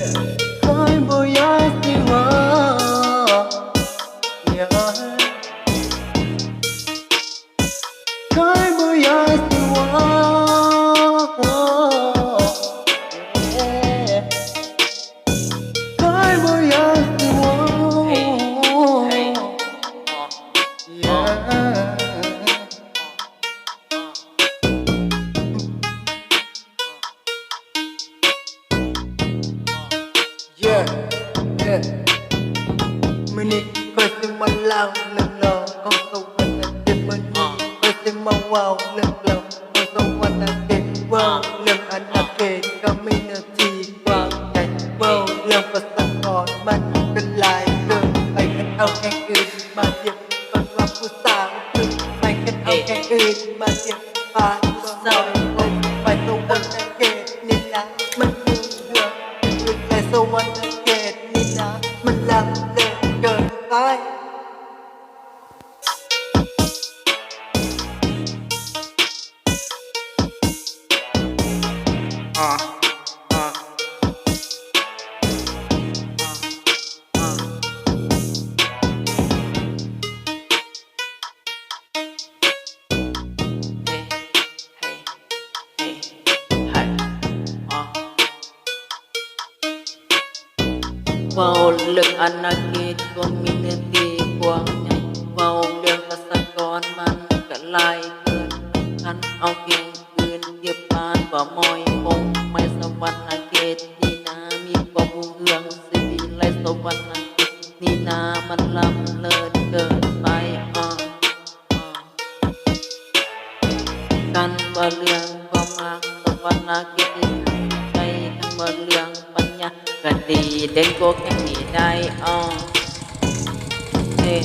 Ay, voy a นมือนี้ก็สิมาเล่าเรื่องเราวของสวรรค์เด็ดมือนี้ก็สิมาว่าวเรื่องเราวของสวรรค์เด็ดว่าวเรื่องอันนักเขตก็ไม่เนื้อที่กว้างใหญ่ว้าเรื่องประสาทก่อนมันเป็นลายเรื่องไปกันเอาแค่อื่นมาเดียบกันว่าผู้สาวคือไปกันเอาแค่อื่นมาเดียบฟ้าผู้สาว vào lực ăn kết kê con mình nên tì quang ngày vào đường ta sắc con man cả lại cơn ăn ao kiêng cơn kiếp ban và môi ที่นามันลำเลิศเกินไปอ่อ่ากันว่าเรื่องความรักสวรรค์กิติใจทั้งว่าเรื่องปัญญาก็ดีเด่นก็แค่นี้ได้อ่อเอ๊